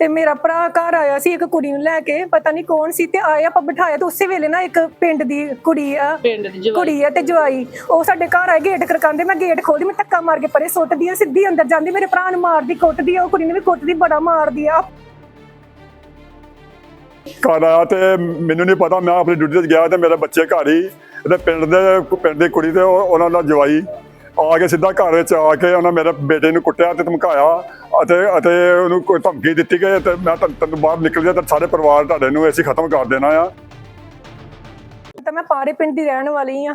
ਤੇ ਮੇਰਾ ਭਰਾ ਘਰ ਆਇਆ ਸੀ ਇੱਕ ਕੁੜੀ ਨੂੰ ਲੈ ਕੇ ਪਤਾ ਨਹੀਂ ਕੌਣ ਸੀ ਤੇ ਆਏ ਆਪਾਂ ਬਿਠਾਇਆ ਤੇ ਉਸੇ ਵੇਲੇ ਨਾ ਇੱਕ ਪਿੰਡ ਦੀ ਕੁੜੀ ਆ ਪਿੰਡ ਦੀ ਜਵਾਈ। ਕੁੜੀ ਆ ਤੇ ਜਵਾਈ। ਉਹ ਸਾਡੇ ਘਰ ਆਏ ਗੇਟ ਖੜਕਾਉਂਦੇ ਮੈਂ ਗੇਟ ਖੋਲਦੀ ਮੈਂ ਧੱਕਾ ਮਾਰ ਕੇ ਪਰੇ ਸੁੱਟਦੀ ਆ ਸਿੱਧੀ ਅੰਦਰ ਜਾਂਦੀ ਮੇਰੇ ਭਰਾ ਨੂੰ ਮਾਰਦੀ ਕੁੱਟਦੀ ਆ ਉਹ ਕੁੜੀ ਨੂੰ ਵੀ ਕੁੱਟਦੀ ਬੜਾ ਮਾਰਦੀ ਆ। ਘਰ ਆਇਆ ਤੇ ਮੈਨੂੰ ਨਹੀਂ ਪਤਾ ਮੈਂ ਆਪਣੀ ਡਿਊਟੀ ਤੇ ਗਿਆ ਤੇ ਮੇਰੇ ਬੱਚੇ ਘਰ ਹੀ ਤੇ ਪਿੰਡ ਦੇ ਪਿੰਡ ਦੀ ਕੁੜੀ ਤੇ ਉਹ- ਉਹਨਾਂ ਦਾ ਜਵਾਈ। ਆ ਕੇ ਸਿੱਧਾ ਘਰ ਵਿੱਚ ਆ ਕੇ ਉਹਨਾਂ ਮੇਰੇ ਬੇਟੇ ਨੂੰ ਕੁੱਟਿਆ ਤੇ ਧਮਕਾਇਆ ਅਤੇ ਅਤੇ ਉਹਨੂੰ ਕੋਈ ਧਮਕੀ ਦਿੱਤੀ ਗਈ ਤੇ ਮੈਂ ਤੈਨੂੰ ਤੈਨੂੰ, ਬਾਹਰ ਨਿਕਲ ਜਾ ਤੇ ਸਾਰੇ ਪਰਿਵਾਰ ਤੁਹਾਡੇ ਨੂੰ ਅਸੀਂ ਖਤਮ ਕਰ ਦੇਣਾ ਆ। ਤਾਂ ਮੈਂ ਪਾਰੇ ਪਿੰਡ ਦੀ ਰਹਿਣ ਵਾਲੀ ਆ।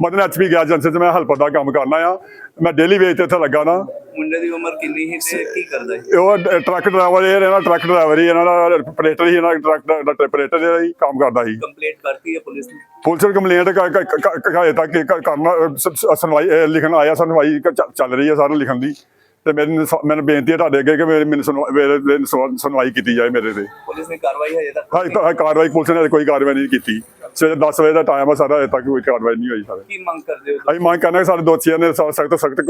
ਮਦਨ ਐਚਪੀ ਗੈਸ ਏਜੰਸੀ 'ਚ ਮੈਂ ਹੈਲਪਰ ਦਾ ਕੰਮ ਕਰਨਾ ਆ। ਮੈਂ ਡੇਲੀ ਵੇਜ ਤੇ ਇੱਥੇ ਲੱਗਾ ਨਾ। ਮੁੰਡੇ ਦੀ ਉਮਰ ਕਿੰਨੀ ਹੈ ਤੇ ਕੀ ਕਰਦਾ ਹੈ ਉਹ ਟਰੱਕ ਡਰਾਈਵਰ ਇਹ ਇਹਨਾਂ ਟਰੱਕ ਡਰਾਈਵਰ ਹੀ ਇਹਨਾਂ ਦਾ ਆਪਰੇਟਰ ਹੀ ਇਹਨਾਂ ਦਾ ਟਰੱਕ ਦਾ ਆਪਰੇਟਰ ਜਿਹੜਾ ਹੀ ਕੰਮ ਕਰਦਾ ਸੀ। ਕੰਪਲੀਟ ਕਰਤੀ ਹੈ ਪੁਲਿਸ ਨੇ? ਪੁਲਿਸ ਨੂੰ ਕੰਪਲੇਂਟ ਹਜੇ ਤੱਕ ਕਰਨਾ ਸੁਣਵਾਈ ਲਿਖਣ ਆਇਆ ਸੁਣਵਾਈ ਚੱਲ- ਰਹੀ ਹੈ ਸਾਰਾ ਲਿਖਣ ਦੀ। ਤੇ ਮੇਰੀ ਨਿਸ- ਮੈਨੂੰ ਬੇਨਤੀ ਹੈ ਤੁਹਾਡੇ ਅੱਗੇ ਕਿ ਮੇਰੀ ਮੈਨੂੰ ਮੇਰੇ ਤੇ ਸੁਣਵਾ- ਸੁਣਵਾਈ ਕੀਤੀ ਜਾਏ ਮੇਰੇ ਤੇ। ਪੁਲਿਸ ਨੇ ਕਾਰਵਾਈ ਹਜੇ ਤੱਕ ਹਾਂ ਤਾਂ ਕਾਰਵਾਈ ਪੁਲਿਸ ਨੇ ਕੋਈ ਕਾਰਵਾਈ ਨਹੀਂ ਕੀਤੀ। ਸਵੇਰੇ 10 ਵਜੇ ਦਾ ਟਾਈਮ ਹੈ ਸਾਰਾ ਹਜੇ ਤੱਕ ਕੋਈ ਕਾਰਵਾਈ ਨਹੀਂ ਹੋਈ ਸਾਰੇ। ਕੀ ਮੰਗ ਕਰਦੇ ਹੋ ਅਸੀਂ ਮੰਗ ਕਰਨਾ ਕਿ ਸਾਡੇ ਦੋਸ਼ੀਆਂ ਨੇ ਸਖਤ ਸਖਤ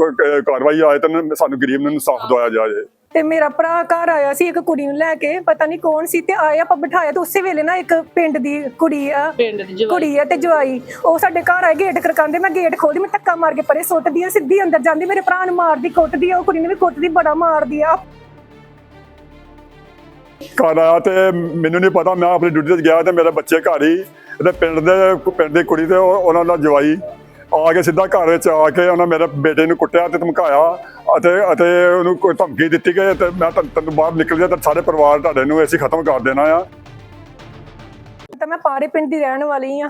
ਕਾਰਵਾਈ ਆਏ ਤਾਂ ਸਾਨੂੰ ਗਰੀਬ ਨੂੰ ਇਨਸਾਫ ਦਵਾਇਆ ਜਾਏ। ਤੇ ਮੇਰਾ ਭਰਾ ਘਰ ਆਇਆ ਸੀ ਇੱਕ ਕੁੜੀ ਨੂੰ ਲੈ ਕੇ। ਪਤਾ ਨਹੀਂ ਕੌਣ ਸੀ ਤੇ ਆਏ ਆਪਾਂ ਬਿਠਾਇਆ ਤੇ ਉਸੇ ਵੇਲੇ ਨਾ ਇੱਕ ਪਿੰਡ ਦੀ ਕੁੜੀ ਆ। ਪਿੰਡ ਦੀ ਜਵਾਈ। ਕੁੜੀ ਆ ਤੇ ਜਵਾਈ। ਉਹ ਸਾਡੇ ਘਰ ਆਏ ਗੇਟ ਖੜਕਾਉਂਦੇ ਮੈਂ ਗੇਟ ਖੋਲਦੀ ਮੈਂ ਧੱਕਾ ਮਾਰ ਕੇ ਪਰੇ ਸੁੱਟਦੀ ਆ ਸਿੱਧੀ ਅੰਦਰ ਜਾਂਦੀ। ਮੇਰੇ ਭਰਾ ਨੂੰ ਮਾਰਦੀ ਕੁੱਟਦੀ ਆ ਉਹ ਕੁੜੀ ਨੂੰ ਵੀ ਕੁੱਟਦੀ ਬੜਾ ਮਾਰਦੀ ਆ। ਘਰ ਆਇਆ ਤੇ ਮੈਨੂੰ ਨਹੀਂ ਪਤਾ, ਮੈਂ ਆਪਣੀ ਡਿਊਟੀ ਤੇ ਗਿਆ ਤੇ ਮੇਰੇ ਬੱਚੇ ਘਰ ਹੀ ਤੇ ਪਿੰਡ ਦੇ, ਪਿੰਡ ਦੀ ਕੁੜੀ ਤੇ ਉਹਨਾਂ ਦਾ ਜਵਾਈ ਆ ਕੇ ਸਿੱਧਾ ਘਰ ਵਿੱਚ ਆ ਕੇ ਉਹਨਾਂ ਮੇਰੇ ਬੇਟੇ ਨੂੰ ਕੁੱਟਿਆ ਤੇ ਧਮਕਾਇਆ ਅਤੇ ਅਤੇ ਉਹਨੂੰ ਕੋਈ ਧਮਕੀ ਦਿੱਤੀ ਕਿ ਤੇ ਮੈਂ ਤੈਨੂੰ ਬਾਹਰ ਨਿਕਲ ਜਾ ਤੇ ਸਾਰੇ ਪਰਿਵਾਰ ਤੁਹਾਡੇ ਨੂੰ ਅਸੀਂ ਖਤਮ ਕਰ ਦੇਣਾ ਆ। ਤਾਂ ਮੈਂ ਪਾਰੇ ਪਿੰਡ ਦੀ ਰਹਿਣ ਵਾਲੀ ਆ।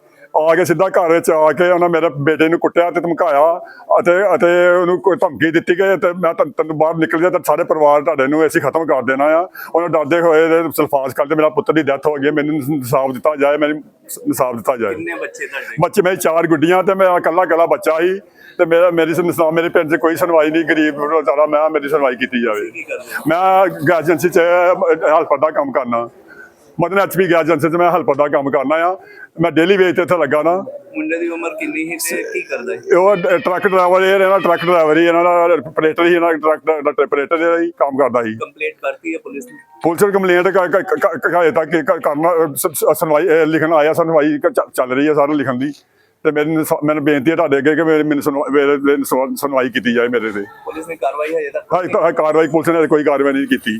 ਆ ਕੇ ਸਿੱਧਾ ਘਰ ਵਿੱਚ ਆ ਕੇ ਉਹਨਾਂ ਮੇਰੇ ਬੇਟੇ ਨੂੰ ਕੁੱਟਿਆ ਤੇ ਧਮਕਾਇਆ ਅਤੇ ਅਤੇ ਉਹਨੂੰ ਕੋਈ ਧਮਕੀ ਦਿੱਤੀ ਕਿ ਤੇ ਮੈਂ ਤੈਨੂੰ ਤੈਨੂੰ ਬਾਹਰ ਨਿਕਲ ਜਾ ਤੇ ਸਾਰੇ ਪਰਿਵਾਰ ਤੁਹਾਡੇ ਨੂੰ ਅਸੀਂ ਖਤਮ ਕਰ ਦੇਣਾ ਆ। ਉਹਨਾਂ ਡਰਦੇ ਹੋਏ ਸਲਫਾਸ ਕਰਦੇ ਮੇਰਾ ਪੁੱਤਰ ਦੀ ਡੈਥ ਹੋ ਗਈ ਮੈਨੂੰ ਇਨਸਾਫ ਦਿੱਤਾ ਜਾਏ ਮੈਨੂੰ ਇਨਸਾਫ ਦਿੱਤਾ ਜਾਏ। ਕਿੰਨੇ ਬੱਚੇ ਤੁਹਾਡੇ? ਬੱਚੇ ਮੇਰੇ ਚਾਰ ਗੁੱਡੀਆਂ ਤੇ ਮੇਰਾ ਇਕੱਲਾ ਇਕੱਲਾ ਬੱਚਾ ਸੀ ਤੇ ਮੇਰਾ ਮੇਰੀ ਸੁਣਵਾ ਮੇਰੇ ਪਿੰਡ 'ਚ ਕੋਈ ਸੁਣਵਾਈ ਨਹੀਂ ਗਰੀਬ ਵਿਚਾਰਾ ਮੈਂ ਮੇਰੀ ਸੁਣਵਾਈ ਕੀਤੀ ਜਾਵੇ? ਮੈਂ ਏਜੰਸੀ 'ਚ ਹੈਲਪਰ ਦਾ ਕੰਮ ਕਰਨਾ। ਮਦਨ ਐਚਪੀ ਗੈਸ ਏਜੰਸੀ 'ਚ ਮੈਂ ਹੈਲਪਰ ਦਾ ਕੰਮ ਕਰਨਾ ਆ। ਮੈਂ ਡੇਲੀ ਵੇਜ ਤੇ ਇੱਥੇ ਲੱਗਾ ਨਾ। ਮੁੰਡੇ ਦੀ ਉਮਰ ਕਿੰਨੀ ਹੈ ਤੇ ਕੀ ਕਰਦਾ ਹੈ ਉਹ ਡ- ਟਰੱਕ ਡਰਾਈਵਰ ਇਹ ਇਹਨਾਂ ਟਰੱਕ ਡਰਾਈਵਰ ਹੀ ਇਹਨਾਂ ਦਾ ਆਪਰੇਟਰ ਹੀ ਇਹਨਾਂ ਦਾ ਟਰੱਕ ਦਾ ਆਪਰੇਟਰ ਜਿਹੜਾ ਹੀ ਕੰਮ ਕਰਦਾ ਸੀ। ਕੰਪਲੀਟ ਕਰਤੀ ਹੈ ਪੁਲਿਸ ਨੇ? ਪੁਲਿਸ ਨੂੰ ਕੰਪਲੇਂਟ ਹਜੇ ਤੱਕ ਕ- ਕਰਨਾ ਅਹ, ਸ- ਸ- ਸੁਣਵਾਈ ਅਹ, ਲਿਖਣ ਆਇਆ ਸੁਣਵਾਈ ਕ- ਚੱਲ- ਚੱਲ ਰਹੀ ਹੈ ਸਾਰਾ ਲਿਖਣ ਦੀ। ਤੇ ਮੈਨੂੰ ਸੁ- ਮੈਨੂੰ ਬੇਨਤੀ ਹੈ ਤੁਹਾਡੇ ਅੱਗੇ ਕਿ ਮੇਰੇ- ਮੈਨੂੰ ਸੁਣਵਾ- ਮੇਰੇ ਲਈ ਸੁਣਵਾਈ ਕੀਤੀ ਜਾਏ ਮੇਰੇ ਤੇ। ਪੁਲਿਸ ਨੇ ਕਾਰਵਾਈ ਹਜੇ ਤੱਕ ਹਾਂ ਕਾ- ਕਾਰਵਾਈ ਪੁਲਿਸ ਨੇ ਕੋਈ ਕਾਰਵਾਈ ਨਹੀਂ ਕੀਤੀ।